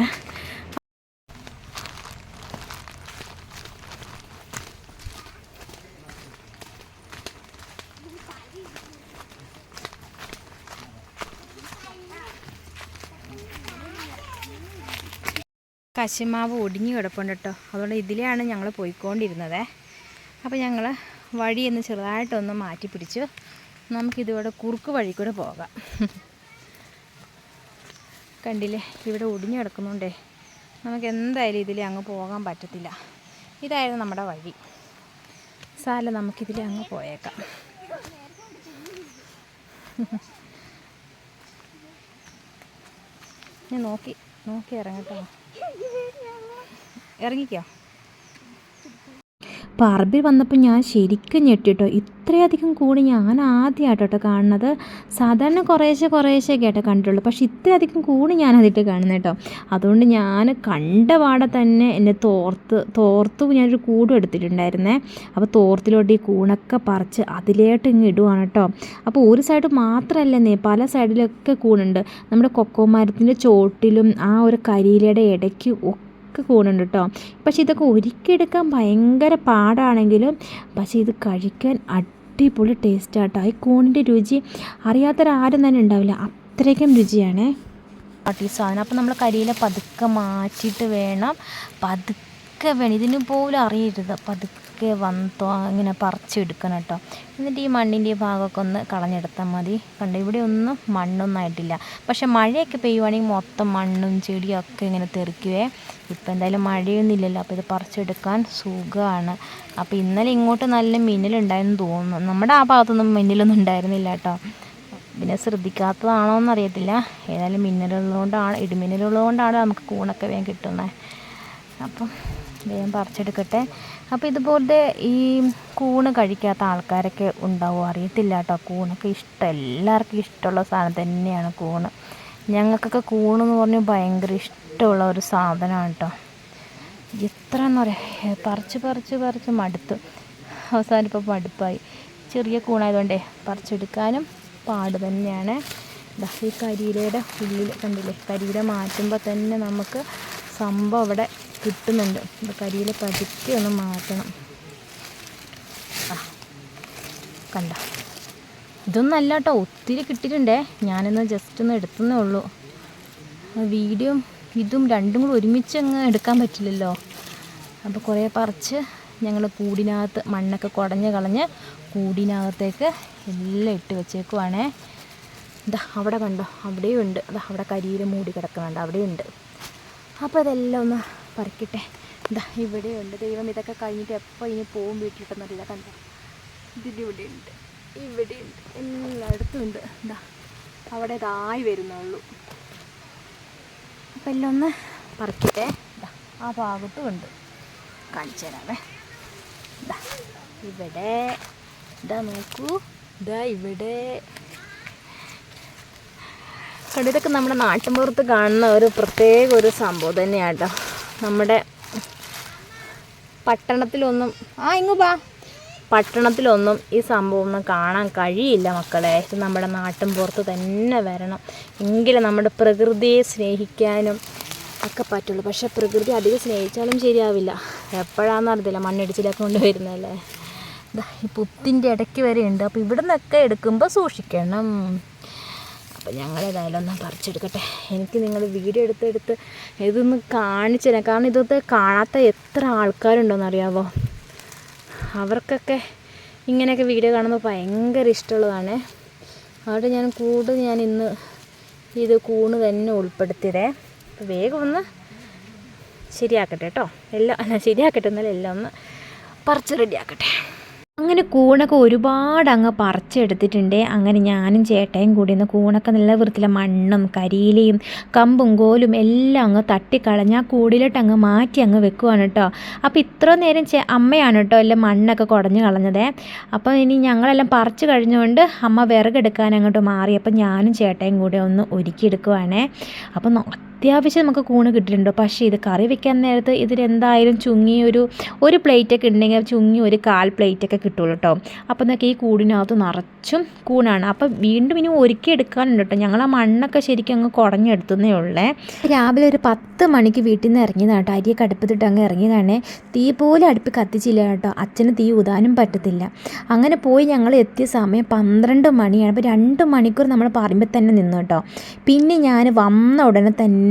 കശുമാവ് ഒടിഞ്ഞു കിടപ്പുണ്ട് കേട്ടോ അതുകൊണ്ട് ഇതിലെയാണ് ഞങ്ങൾ പോയിക്കൊണ്ടിരുന്നത്. അപ്പോൾ ഞങ്ങൾ വഴിയൊന്ന് ചെറുതായിട്ടൊന്ന് മാറ്റി പിടിച്ചു. നമുക്കിതിവിടെ കുറുക്ക് വഴി കൂടെ പോകാം. കണ്ടില്ലേ? ഇവിടെ ഒടിഞ്ഞു കിടക്കുന്നുണ്ടേ. നമുക്ക് എന്തായാലും ഇതിൽ അങ്ങ് പോകാൻ പറ്റത്തില്ല. ഇതായിരുന്നു നമ്മുടെ വഴി. സാല നമുക്കിതിൽ അങ്ങ് പോയേക്കാം. ഞാൻ നോക്കി നോക്കി ഇറങ്ങട്ടോ. ഇറങ്ങിക്കോ? പറമ്പിൽ വന്നപ്പോൾ ഞാൻ ശരിക്കും ഞെട്ടിട്ടോ. ഇത്രയധികം കൂടി ഞാൻ ആദ്യമായിട്ടോ കാണുന്നത്. സാധാരണ കുറേശ്ശെ കുറേശ്ശെ കേട്ടോ കണ്ടിട്ടുള്ളൂ. പക്ഷേ ഇത്രയധികം കൂടി ഞാൻ അതിട്ട് കാണുന്നത് കേട്ടോ. അതുകൊണ്ട് ഞാൻ കണ്ട പാടെ തന്നെ എന്നെ തോർത്ത് തോർത്തു ഞാനൊരു കൂടും എടുത്തിട്ടുണ്ടായിരുന്നേ. അപ്പോൾ തോർത്തിലോട്ട് ഈ കൂണൊക്കെ പറിച്ച് അതിലേട്ട് ഇങ്ങ് ഇടുവാണ് കേട്ടോ. അപ്പോൾ ഒരു സൈഡ് മാത്രമല്ലെന്നേ പല സൈഡിലൊക്കെ കൂണുണ്ട്. നമ്മുടെ കൊക്കോ മരത്തിന്റെ ചോട്ടിലും ആ ഒരു കരിയിലയുടെ ഇടയ്ക്ക് ഒക്കെ ഒക്കെ കൂടുന്നുണ്ട് കേട്ടോ പക്ഷേ ഇതൊക്കെ ഒരുക്കിയെടുക്കാൻ ഭയങ്കര പാടാണെങ്കിലും പക്ഷേ ഇത് കഴിക്കാൻ അടിപൊളി ടേസ്റ്റ് ആട്ടോ ഈ കൂണിന്റെ രുചി അറിയാത്തൊരാരും തന്നെ ഉണ്ടാവില്ല. അത്രയ്ക്കും രുചിയാണേ. സാധനം. അപ്പോൾ നമ്മൾ കരിയില പതുക്കെ മാറ്റിയിട്ട് വേണം. പതുക്കെ വേണം. ഇതിന് പോലും അറിയരുത്. പതുക്കെ വന്ന് വന്നോ ഇങ്ങനെ പറിച്ചെടുക്കണം കേട്ടോ. എന്നിട്ട് ഈ മണ്ണിന്റെ ഭാഗമൊക്കെ ഒന്ന് കളഞ്ഞെടുത്താൽ മതി. കണ്ടോ ഇവിടെ ഒന്നും മണ്ണൊന്നും ആയിട്ടില്ല. പക്ഷെ മഴയൊക്കെ പെയ്യുവാണെങ്കിൽ മൊത്തം മണ്ണും ചെടിയും ഒക്കെ ഇങ്ങനെ തെറിക്കുവേ. ഇപ്പം എന്തായാലും മഴയൊന്നും ഇല്ലല്ലോ. അപ്പോൾ ഇത് പറിച്ചെടുക്കാൻ സുഖമാണ്. അപ്പോൾ ഇന്നലെ ഇങ്ങോട്ട് നല്ല മിന്നലുണ്ടായെന്ന് തോന്നുന്നു. നമ്മുടെ ആ ഭാഗത്തൊന്നും മിന്നലൊന്നും ഉണ്ടായിരുന്നില്ല കേട്ടോ. പിന്നെ ശ്രദ്ധിക്കാത്തതാണോ എന്നറിയത്തില്ല. ഏതായാലും മിന്നലുള്ളതുകൊണ്ടാണ് ഇടിമിന്നലുള്ളതുകൊണ്ടാണ് നമുക്ക് കൂണൊക്കെ വേഗം കിട്ടുന്നത്. അപ്പം വേഗം പറിച്ചെടുക്കട്ടെ. അപ്പോൾ ഇതുപോലത്തെ ഈ കൂണ് കഴിക്കാത്ത ആൾക്കാരൊക്കെ ഉണ്ടാവും? അറിയത്തില്ല കേട്ടോ. കൂണൊക്കെ ഇഷ്ടം എല്ലാവർക്കും ഇഷ്ടമുള്ള സാധനം തന്നെയാണ് കൂണ്. ഞങ്ങൾക്കൊക്കെ കൂണെന്ന് പറഞ്ഞാൽ ഭയങ്കര ഇഷ്ടമുള്ള ഒരു സാധനമാണ് കേട്ടോ. എത്ര എന്ന് പറയാം. പറിച്ച് പറിച്ച് പറിച്ച് മടുത്തു. അവസാനം ഇപ്പോൾ മടുപ്പായി. ചെറിയ കൂണായതുകൊണ്ടേ പറിച്ചെടുക്കാനും പാട് തന്നെയാണ്. ഈ കരിയിലയുടെ ഉള്ളിൽ കണ്ടില്ലേ? കരിയില മാറ്റുമ്പോൾ തന്നെ നമുക്ക് സംഭവം അവിടെ കിട്ടുന്നുണ്ട്. അപ്പോൾ കരിയിൽ പതുക്കെ ഒന്ന് മാറ്റണം. ആ കണ്ട? ഇതൊന്നും അല്ല കേട്ടോ ഒത്തിരി കിട്ടിയിട്ടുണ്ടേ. ഞാനിന്ന് ജസ്റ്റ് ഒന്ന് എടുത്തന്നേ ഉള്ളൂ. വീഡിയോ ഇതും രണ്ടും കൂടി ഒരുമിച്ച് അങ്ങ് എടുക്കാൻ പറ്റില്ലല്ലോ. അപ്പോൾ കുറേ പറിച്ച് ഞങ്ങൾ കൂടിനകത്ത് മണ്ണൊക്കെ കുടഞ്ഞ് കളഞ്ഞ് കൂടിനകത്തേക്ക് എല്ലാം ഇട്ട് വെച്ചേക്കുവാണേ. ഇതാ അവിടെ കണ്ടോ? അവിടെയും ഉണ്ട് അതാ അവിടെ കരിയിൽ മൂടി കിടക്കുന്നുണ്ട്. അവിടെയുണ്ട്. അപ്പോൾ ഇതെല്ലാം ഒന്ന് പറിക്കട്ടെ. ഇതാ ഇവിടെയുണ്ട്. ദൈവം ഇതൊക്കെ കഴിഞ്ഞിട്ട് എപ്പോൾ ഇനി പോവും വീട്ടിലിട്ടെന്നറിയില്ല കണ്ടോ ഇതിന്റെ ഇവിടെ ഉണ്ട് ഇവിടെ എല്ലായിടത്തും ഉണ്ട് എന്താ അവിടെ ഇതായി വരുന്നുള്ളൂ. അപ്പം എല്ലാം ഒന്ന് പറിക്കട്ടെ. ആ ഭാഗത്തും ഉണ്ട്. കാണിച്ചു തരാമേ ഇവിടെ. ഇതാ നോക്കൂ. ഇതാ ഇവിടെ. കണ്ടിതൊക്കെ നമ്മുടെ നാട്ടിൻപുറത്ത് കാണുന്ന ഒരു പ്രത്യേക ഒരു സംഭവം തന്നെയാണ് കേട്ടോ നമ്മുടെ പട്ടണത്തിലൊന്നും ആ ഇങ്ങു വാ. പട്ടണത്തിലൊന്നും ഈ സംഭവം ഒന്നും കാണാൻ കഴിയില്ല മക്കളെ. ഇത് നമ്മുടെ നാട്ടിൻ പുറത്ത് തന്നെ വരണം. എങ്കിലും നമ്മുടെ പ്രകൃതിയെ സ്നേഹിക്കാനും ഒക്കെ പറ്റുള്ളൂ. പക്ഷെ പ്രകൃതി അധികം സ്നേഹിച്ചാലും ശരിയാവില്ല. എപ്പോഴാണെന്ന് അറിയത്തില്ല മണ്ണിടിച്ചിലൊക്കെ കൊണ്ടുവരുന്നല്ലേ ഈ പുത്തിന്റെ ഇടയ്ക്ക് വരെ ഉണ്ട് അപ്പോൾ ഇവിടെ നിന്നൊക്കെ എടുക്കുമ്പോൾ സൂക്ഷിക്കണം. അപ്പോൾ ഞങ്ങൾ ഏതായാലും ഒന്ന് പറിച്ചെടുക്കട്ടെ. എനിക്ക് നിങ്ങൾ വീഡിയോ എടുത്തെടുത്ത് ഇതൊന്ന് കാണിച്ചു കാരണം ഇതൊക്കെ കാണാത്ത എത്ര ആൾക്കാരുണ്ടോയെന്ന് അറിയാമോ അവർക്കൊക്കെ ഇങ്ങനെയൊക്കെ വീഡിയോ കാണുമ്പോൾ ഭയങ്കര ഇഷ്ടമുള്ളതാണ്. അതുകൊണ്ട് ഞാൻ കൂടുതൽ ഞാൻ ഇന്ന് ഇത് കൂണ് തന്നെ ഉൾപ്പെടുത്തിയതേ. അപ്പോൾ വേഗം ഒന്ന് ശരിയാക്കട്ടെ കേട്ടോ. എല്ലാം ശരിയാക്കട്ടെ എന്നാലും എല്ലാം ഒന്ന് പറിച്ച് റെഡിയാക്കട്ടെ അങ്ങനെ കൂണൊക്കെ ഒരുപാട് അങ്ങ് പറിച്ചെടുത്തിട്ടുണ്ട്. അങ്ങനെ ഞാനും ചേട്ടയും കൂടി ഒന്ന് കൂണൊക്കെ നല്ല വൃത്തിയിലെ മണ്ണും കരിയിലയും കമ്പും കോലും എല്ലാം അങ്ങ് തട്ടിക്കളഞ്ഞ് ആ കൂടിലോട്ട് അങ്ങ് മാറ്റി അങ്ങ് വെക്കുവാണ് കേട്ടോ. അപ്പോൾ ഇത്ര നേരം ചേ അമ്മയാണ് കേട്ടോ എല്ലാം മണ്ണൊക്കെ കുടഞ്ഞു കളഞ്ഞത്. അപ്പോൾ ഇനി ഞങ്ങളെല്ലാം പറിച്ചു കഴിഞ്ഞുകൊണ്ട് അമ്മ വിറകെടുക്കാൻ അങ്ങോട്ട് മാറി. അപ്പോൾ ഞാനും ചേട്ടയും കൂടി ഒന്ന് ഒരുക്കിയെടുക്കുവാണേ അപ്പോൾ അത്യാവശ്യം നമുക്ക് കൂണ് കിട്ടിയിട്ടുണ്ടോ. പക്ഷേ ഇത് കറി വെക്കാൻ നേരത്ത് ഇതിലെന്തായാലും ചുങ്ങി ഒരു ഒരു പ്ലേറ്റൊക്കെ ഉണ്ടെങ്കിൽ ചുങ്ങി ഒരു കാൽ പ്ലേറ്റൊക്കെ കിട്ടുള്ളൂ കേട്ടോ അപ്പോൾ എന്നൊക്കെ ഈ കൂടിനകത്ത് നിറച്ചും കൂണാണ്. അപ്പോൾ വീണ്ടും ഇനി ഒരുക്കി എടുക്കാനുണ്ട് കേട്ടോ ഞങ്ങൾ ആ മണ്ണൊക്കെ ശരിക്കും അങ്ങ് കുടഞ്ഞെടുത്തുന്നേ ഉള്ളേ. രാവിലെ ഒരു പത്ത് മണിക്ക് വീട്ടിൽ നിന്ന് ഇറങ്ങിയതാണ് കേട്ടോ അരിയൊക്കെ അടുപ്പത്തിട്ട് അങ്ങ് ഇറങ്ങിയതാണ്. തീ പോലെ അടുപ്പ് കത്തിച്ചില്ല കേട്ടോ അച്ഛന് തീ ഊതാനും പറ്റത്തില്ല. അങ്ങനെ പോയി ഞങ്ങൾ എത്തിയ സമയം പന്ത്രണ്ട് മണിയാണ്. അപ്പോൾ രണ്ട് മണിക്കൂർ നമ്മൾ പറയുമ്പോൾ തന്നെ നിന്നു കേട്ടോ പിന്നെ ഞാൻ വന്ന ഉടനെ തന്നെ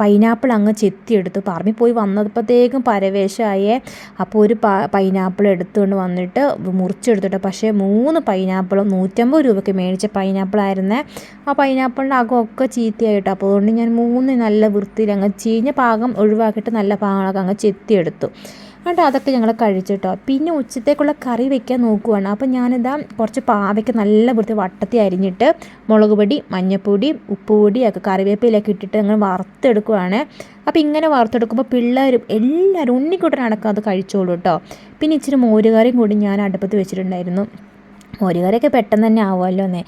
പൈനാപ്പിൾ അങ്ങ് ചെത്തിയെടുത്തു. പറമ്പിൽ പോയി വന്നപ്പോഴത്തേക്കും പരവേശമായേ അപ്പോൾ ഒരു പൈനാപ്പിൾ എടുത്തുകൊണ്ട് വന്നിട്ട് മുറിച്ചെടുത്തിട്ട് പക്ഷേ മൂന്ന് പൈനാപ്പിളും നൂറ്റമ്പത് രൂപയ്ക്ക് മേടിച്ച പൈനാപ്പിൾ ആയിരുന്നേ. ആ പൈനാപ്പിളിന്റെ അകമൊക്കെ ചീത്തയായിട്ട്. അപ്പോൾ അതുകൊണ്ട് ഞാൻ മൂന്ന് നല്ല വൃത്തിയിൽ അങ്ങ് ചീഞ്ഞ പാകം ഒഴിവാക്കിയിട്ട് നല്ല പാകങ്ങളൊക്കെ അങ്ങ് ചെത്തിയെടുത്തു. എന്നിട്ട് അതൊക്കെ ഞങ്ങൾ കഴിച്ചിട്ടോ. പിന്നെ ഉച്ചത്തേക്കുള്ള കറി വെക്കാൻ നോക്കുവാണ്. അപ്പോൾ ഞാനിതാ കുറച്ച് പാവയ്ക്ക് നല്ല വൃത്തി വട്ടത്തി അരിഞ്ഞിട്ട് മുളക് പൊടി മഞ്ഞൾപ്പൊടി ഉപ്പുപൊടിയൊക്കെ കറിവേപ്പിലൊക്കെ ഇട്ടിട്ട് ഞങ്ങൾ വറുത്തെടുക്കുവാണ്. അപ്പോൾ ഇങ്ങനെ വറുത്തെടുക്കുമ്പോൾ പിള്ളേരും എല്ലാവരും ഉണ്ണിക്കുട്ടനടക്കം അത് കഴിച്ചോളൂ കേട്ടോ പിന്നെ ഇച്ചിരി മോരുകറിയും കൂടി ഞാൻ അടുപ്പത്ത് വെച്ചിട്ടുണ്ടായിരുന്നു. മോരുകറിയൊക്കെ പെട്ടെന്ന് തന്നെ ആവുമല്ലോ എന്നേ.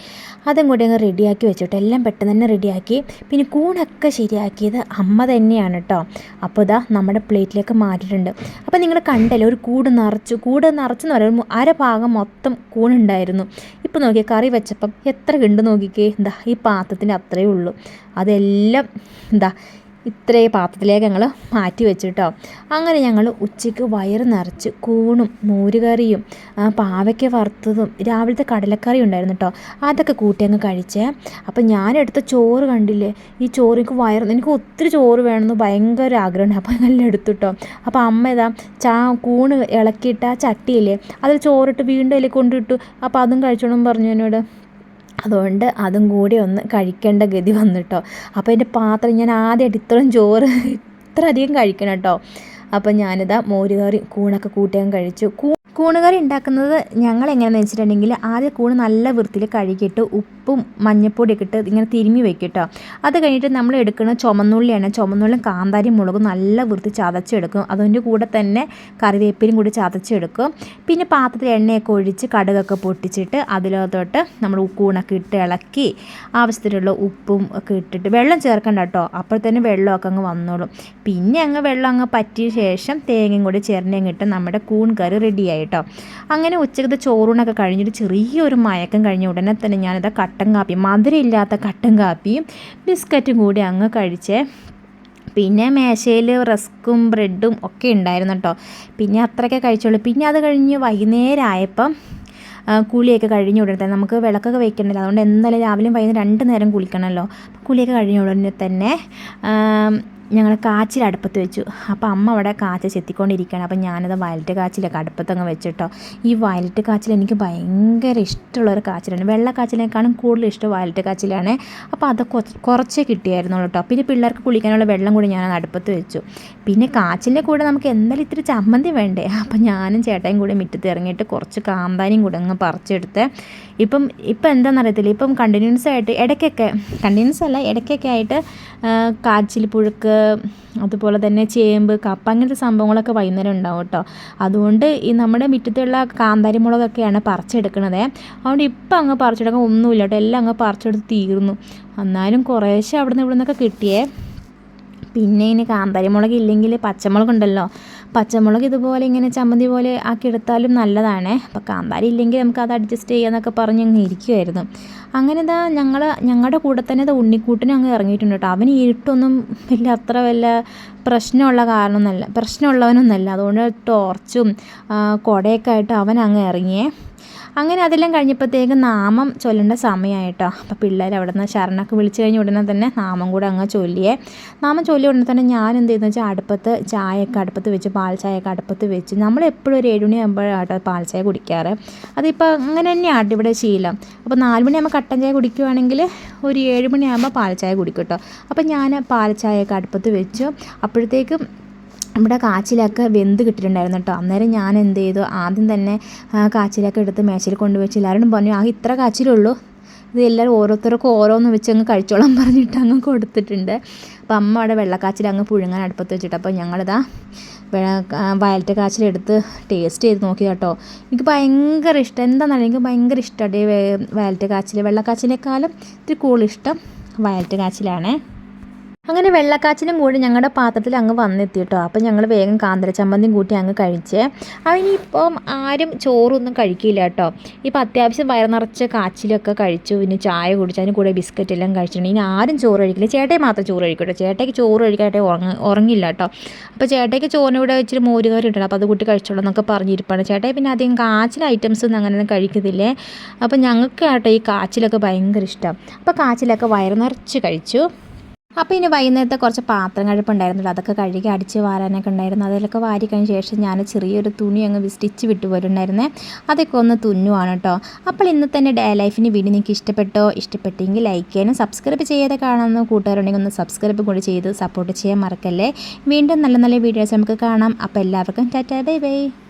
അതും കൂടി അങ്ങ് റെഡിയാക്കി വെച്ചിട്ട് എല്ലാം പെട്ടെന്ന് തന്നെ റെഡിയാക്കി പിന്നെ കൂണൊക്കെ ശരിയാക്കിയത് അമ്മ തന്നെയാണ് കേട്ടോ അപ്പോൾ ഇതാ നമ്മുടെ പ്ലേറ്റിലേക്ക് മാറ്റിയിട്ടുണ്ട്. അപ്പോൾ നിങ്ങൾ കണ്ടല്ലോ ഒരു കൂട് നിറച്ചു. കൂട് നിറച്ചെന്ന് പറയുമ്പോൾ അര ഭാഗം മൊത്തം കൂണുണ്ടായിരുന്നു. ഇപ്പോൾ നോക്കിയേ കറി വെച്ചപ്പം എത്ര കണ്ട് നോക്കിക്കേ. എന്താ ഈ പാത്രത്തിന്റെ അത്രയേ ഉള്ളൂ. അതെല്ലാം എന്താ ഇത്രയും പാത്രത്തിലേക്ക് ഞങ്ങൾ മാറ്റി വെച്ചിട്ടോ. അങ്ങനെ ഞങ്ങൾ ഉച്ചയ്ക്ക് വയറ് നിറച്ച് കൂണും മോരുകറിയും പാവയ്ക്ക വറുത്തതും രാവിലത്തെ കടലക്കറി ഉണ്ടായിരുന്നു കേട്ടോ അതൊക്കെ കൂട്ടി അങ്ങ് കഴിച്ചേ. അപ്പം ഞാനെടുത്ത ചോറ് കണ്ടില്ലേ? ഈ ചോറ് എനിക്ക് വയറ് എനിക്ക് ഒത്തിരി ചോറ് വേണമെന്ന് ഭയങ്കര ആഗ്രഹമുണ്ട്. അപ്പോൾ നല്ല എടുത്തു കേട്ടോ അപ്പോൾ അമ്മ ഇതാ ചാ കൂണ് ഇളക്കിയിട്ട് ആ ചട്ടിയില്ലേ അതിൽ ചോറിട്ട് വീണ്ടും അതിൽ കൊണ്ടിട്ടു അപ്പോൾ അതും കഴിച്ചോണം പറഞ്ഞു എന്നോട്. അതുകൊണ്ട് അതും കൂടി ഒന്ന് കഴിക്കേണ്ട ഗതി വന്നിട്ടോ. അപ്പോൾ എന്റെ പാത്രം ഞാൻ ആദ്യമായിട്ട് ഇത്രയും ചോറ് ഇത്രയധികം കഴിക്കണം കേട്ടോ. അപ്പോൾ ഞാനിതാ മോരുകറി കൂണൊക്കെ കൂട്ടിയാൻ കഴിച്ചു. കൂണുകറി ഉണ്ടാക്കുന്നത് ഞങ്ങൾ എങ്ങനെയാണെന്ന് വെച്ചിട്ടുണ്ടെങ്കിൽ ആദ്യം കൂണ് നല്ല വൃത്തിയിൽ കഴുകിയിട്ട് ഉപ്പും മഞ്ഞപ്പൊടിയൊക്കെ ഇട്ട് ഇങ്ങനെ തിരുമ്മി വെക്കും കേട്ടോ അത് കഴിഞ്ഞിട്ട് നമ്മൾ എടുക്കുന്ന ചുമന്നുള്ളിയാണ്. ചുമന്നുള്ളിയും കാന്താരി മുളകും നല്ല വൃത്തി ചതച്ചെടുക്കും അതിന്റെ കൂടെ തന്നെ കറിവേപ്പിലും കൂടി ചതച്ചെടുക്കും പിന്നെ പാത്രത്തിൽ എണ്ണയൊക്കെ ഒഴിച്ച് കടുകൊക്കെ പൊട്ടിച്ചിട്ട് അതിലോട്ട് നമ്മൾ കൂണൊക്കെ ഇട്ട് ഇളക്കി ആവശ്യത്തിനുള്ള ഉപ്പും ഒക്കെ ഇട്ടിട്ട് വെള്ളം ചേർക്കണ്ട കേട്ടോ. അപ്പോൾ തന്നെ വെള്ളമൊക്കെ അങ്ങ് വന്നോളും. പിന്നെ അങ്ങ് വെള്ളം അങ്ങ് പറ്റിയ ശേഷം തേങ്ങയും കൂടി ചേർന്നേം ഇട്ട് നമ്മുടെ കൂൺ കറി റെഡിയായി കേട്ടോ. അങ്ങനെ ഉച്ചക്കത്തെ ചോറൂണൊക്കെ കഴിഞ്ഞിട്ട് ചെറിയൊരു മയക്കം കഴിഞ്ഞ ഉടനെ തന്നെ ഞാനിത് കട്ടൻ കാപ്പി മധുരമില്ലാത്ത കട്ടൻ കാപ്പിയും ബിസ്ക്കറ്റും കൂടി അങ്ങ് കഴിച്ചേ. പിന്നെ മേശയിൽ റസ്ക്കും ബ്രെഡും ഒക്കെ ഉണ്ടായിരുന്നു കേട്ടോ. പിന്നെ അത്രയൊക്കെ കഴിച്ചോളൂ പിന്നെ അത് കഴിഞ്ഞ് വൈകുന്നേരം ആയപ്പം കുളിയൊക്കെ കഴിഞ്ഞ ഉടനെ തന്നെ നമുക്ക് വിളക്കൊക്കെ വെക്കണ്ടല്ലോ. അതുകൊണ്ട് എന്തായാലും രാവിലെയും വൈകുന്നേരം രണ്ട് നേരം കുളിക്കണമല്ലോ. കുളിയൊക്കെ കഴിഞ്ഞ ഉടനെ തന്നെ ഞങ്ങൾ കാച്ചിൽ അടുപ്പത്ത് വെച്ചു. അപ്പോൾ അമ്മ അവിടെ കാച്ച ചെത്തിക്കൊണ്ടിരിക്കുകയാണ്. അപ്പോൾ ഞാനത് വയലറ്റ് കാച്ചിലൊക്കെ അടുപ്പത്തങ്ങ് വെച്ചിട്ടോ. ഈ വയലറ്റ് കാച്ചിൽ എനിക്ക് ഭയങ്കര ഇഷ്ടമുള്ളൊരു കാച്ചിലാണ്. വെള്ള കാച്ചിലേക്കാളും കൂടുതൽ ഇഷ്ടം വയലറ്റ് കാച്ചിലാണ്. അപ്പോൾ അത് കുറച്ചേ കിട്ടിയായിരുന്നുള്ളൂ കേട്ടോ പിന്നെ പിള്ളേർക്ക് കുളിക്കാനുള്ള വെള്ളം കൂടി ഞാൻ അടുപ്പത്ത് വെച്ചു. പിന്നെ കാച്ചിന്റെ കൂടെ നമുക്ക് എന്തായാലും ഇത്തിരി ചമ്മന്തി വേണ്ടേ? അപ്പോൾ ഞാനും ചേട്ടയും കൂടി മുറ്റത്ത് ഇറങ്ങിയിട്ട് കുറച്ച് കാന്താനിയും കൂടെ അങ്ങ് പറിച്ചെടുത്ത്. ഇപ്പം ഇപ്പം എന്താണെന്നറിയത്തില്ല ഇപ്പം കണ്ടിന്യൂസ് ആയിട്ട് ഇടയ്ക്കൊക്കെ കണ്ടിന്യൂസ് അല്ല ഇടയ്ക്കൊക്കെ ആയിട്ട് കാച്ചിൽ പുഴുക്ക് അതുപോലെ തന്നെ ചേമ്പ് കപ്പ അങ്ങനത്തെ സംഭവങ്ങളൊക്കെ വൈകുന്നേരം ഉണ്ടാവും കേട്ടോ. അതുകൊണ്ട് ഈ നമ്മുടെ മുറ്റത്തുള്ള കാന്താരി മുളകൊക്കെയാണ് പറിച്ചെടുക്കണത്. അതുകൊണ്ട് ഇപ്പം അങ്ങ് പറിച്ചെടുക്കാൻ ഒന്നുമില്ല കേട്ടോ. എല്ലാം അങ്ങ് പറിച്ചെടുത്ത് തീർന്നു. എന്നാലും കുറേശ്ശെ അവിടെ നിന്ന് ഇവിടെ നിന്നൊക്കെ കിട്ടിയേ. പിന്നെ ഇനി കാന്താരി മുളക് ഇല്ലെങ്കിൽ പച്ചമുളക് ഉണ്ടല്ലോ പച്ചമുളക് ഇതുപോലെ ഇങ്ങനെ ചമ്മന്തി പോലെ ആക്കി എടുത്താലും നല്ലതാണ്. അപ്പോൾ കാന്താരി ഇല്ലെങ്കിൽ നമുക്ക് അത് അഡ്ജസ്റ്റ് ചെയ്യാമെന്നൊക്കെ പറഞ്ഞ് അങ്ങ് ഇരിക്കുമായിരുന്നു അങ്ങനെ ഇതാ ഞങ്ങൾ ഞങ്ങളുടെ കൂടെ തന്നെ ഇത് ഉണ്ണിക്കൂട്ടിന് അങ്ങ് ഇറങ്ങിയിട്ടുണ്ട് കേട്ടോ അവന് ഇരുട്ടൊന്നും വലിയ അത്ര വല്ല പ്രശ്നമുള്ള കാരണമൊന്നുമല്ല പ്രശ്നമുള്ളവനൊന്നുമല്ല. അതുകൊണ്ട് ടോർച്ചും കുടയൊക്കെ ആയിട്ട് അവൻ അങ്ങ് ഇറങ്ങിയേ. അങ്ങനെ അതെല്ലാം കഴിഞ്ഞപ്പോഴത്തേക്ക് നാമം ചൊല്ലേണ്ട സമയമായിട്ടോ. അപ്പോൾ പിള്ളേർ അവിടെ നിന്ന് ശരണൊക്കെ വിളിച്ചു കഴിഞ്ഞ ഉടനെ തന്നെ നാമം കൂടെ അങ്ങ് ചൊല്ലിയേ. നാമം ചൊല്ലിയ ഉടനെ തന്നെ ഞാൻ എന്ത് ചെയ്യുന്നു വെച്ചാൽ അടുപ്പത്ത് ചായയൊക്കെ അടുപ്പത്ത് വെച്ച് പാൽ ചായയൊക്കെ അടുപ്പത്ത് വെച്ച് നമ്മൾ എപ്പോഴും ഒരു ഏഴുമണി ആകുമ്പോഴാട്ടോ പാൽ ചായ കുടിക്കാറ്. അതിപ്പോൾ അങ്ങനെ തന്നെയാണ് ഇവിടെ ശീലം. അപ്പോൾ നാല് മണിയാകുമ്പോൾ കട്ടൻ ചായ കുടിക്കുവാണെങ്കിൽ ഒരു ഏഴ് മണിയാകുമ്പോൾ പാൽ ചായ കുടിക്കും കേട്ടോ. അപ്പോൾ ഞാൻ പാൽ ചായയൊക്കെ അടുപ്പത്ത് വെച്ചു. അപ്പോഴത്തേക്കും നമ്മുടെ കാച്ചിലൊക്കെ വെന്ത് കിട്ടിയിട്ടുണ്ടായിരുന്നു കേട്ടോ. അന്നേരം ഞാൻ എന്ത് ചെയ്തു? ആദ്യം തന്നെ കാച്ചിലൊക്കെ എടുത്ത് മേശയിൽ കൊണ്ടുവച്ച് എല്ലാവരും പറഞ്ഞു ആ ഇത്ര കാച്ചിലുള്ളൂ. ഇത് എല്ലാവരും ഓരോരുത്തർക്കും ഓരോന്ന് വെച്ച് അങ്ങ് കഴിച്ചോളാൻ പറഞ്ഞിട്ട് അങ്ങ് കൊടുത്തിട്ടുണ്ട്. അപ്പോൾ അമ്മ അവിടെ വെള്ളക്കാച്ചിൽ അങ്ങ് പുഴുങ്ങാൻ അടുപ്പത്ത് വെച്ചിട്ട് അപ്പോൾ ഞങ്ങളിതാ വയലറ്റ് കാച്ചിലെടുത്ത് ടേസ്റ്റ് ചെയ്ത് നോക്കി കേട്ടോ. എനിക്ക് ഭയങ്കര ഇഷ്ടം. എന്താണെന്നറിയാം? എനിക്ക് ഭയങ്കര ഇഷ്ടമാണ് വയലറ്റ് കാച്ചിൽ. വെള്ളക്കാച്ചിലേക്കാളും ഇത്തിരി കൂടുതൽ ഇഷ്ടം വയലറ്റ് കാച്ചിലാണ്. അങ്ങനെ വെള്ളക്കാച്ചിനും കൂടി ഞങ്ങളുടെ പാത്രത്തിൽ അങ്ങ് വന്നെത്തി കേട്ടോ അപ്പം ഞങ്ങൾ വേഗം കാന്തര ചമ്മന്തിയും കൂട്ടി അങ്ങ് കഴിച്ചേ. അതിനിപ്പം ആരും ചോറൊന്നും കഴിക്കില്ല കേട്ടോ ഇപ്പം അത്യാവശ്യം വയറ് നിറച്ച് കാച്ചിലൊക്കെ കഴിച്ചു. പിന്നെ ചായ കുടിച്ചു. അതിന് കൂടെ ബിസ്ക്കറ്റ് എല്ലാം കഴിച്ചിട്ടുണ്ട്. ഇനി ആരും ചോറ് കഴിക്കില്ല. ചേട്ടയെ മാത്രം ചോറ് കഴിക്കും കേട്ടോ ചേട്ടയ്ക്ക് ചോറ് കഴിക്കാനായിട്ട് ഉറങ്ങ ഉറങ്ങില്ല കേട്ടോ അപ്പോൾ ചേട്ടയ്ക്ക് ചോറിന് കൂടെ വെച്ചിട്ട് മോരുകറി ഉണ്ടല്ലോ അപ്പോൾ അത് കൂട്ടി കഴിച്ചോളൂ എന്നൊക്കെ പറഞ്ഞിരിപ്പാണ്. ചേട്ടയെ പിന്നെ അധികം കാച്ചിൽ ഐറ്റംസ് ഒന്നും അങ്ങനെ കഴിക്കത്തില്ലേ? അപ്പോൾ ഞങ്ങൾക്ക് കേട്ടോ ഈ കാച്ചിലൊക്കെ ഭയങ്കര ഇഷ്ടം. അപ്പോൾ കാച്ചിലൊക്കെ വയറ് നിറച്ച് കഴിച്ചു. അപ്പോൾ ഇനി വൈകുന്നേരത്തെ കുറച്ച് പാത്രം കഴുപ്പുണ്ടായിരുന്നല്ലോ അതൊക്കെ കഴുകി അടിച്ച് വാരാനൊക്കെ ഉണ്ടായിരുന്നു. അതിലൊക്കെ വാരി കഴിഞ്ഞ ശേഷം ഞാൻ ചെറിയൊരു തുണി അങ്ങ് സ്റ്റിച്ച് വിട്ടു പോയിട്ടുണ്ടായിരുന്നേ. അതൊക്കെ ഒന്ന് തുന്നുവാണ് കേട്ടോ. അപ്പോൾ ഇന്ന് തന്നെ ഡേ ലൈഫിന് വീഡിയോ നിങ്ങൾക്ക് ഇഷ്ടപ്പെട്ടോ? ഇഷ്ടപ്പെട്ടെങ്കിൽ ലൈക്ക് ചെയ്യാനും സബ്സ്ക്രൈബ് ചെയ്യാതെ കാണുന്ന കൂട്ടുകാരുണ്ടെങ്കിൽ ഒന്ന് സബ്സ്ക്രൈബ് കൂടി ചെയ്ത് സപ്പോർട്ട് ചെയ്യാൻ മറക്കല്ലേ. വീണ്ടും നല്ല നല്ല വീഡിയോസ് നമുക്ക് കാണാം. അപ്പോൾ എല്ലാവർക്കും ടാറ്റാ ബൈ ബൈ.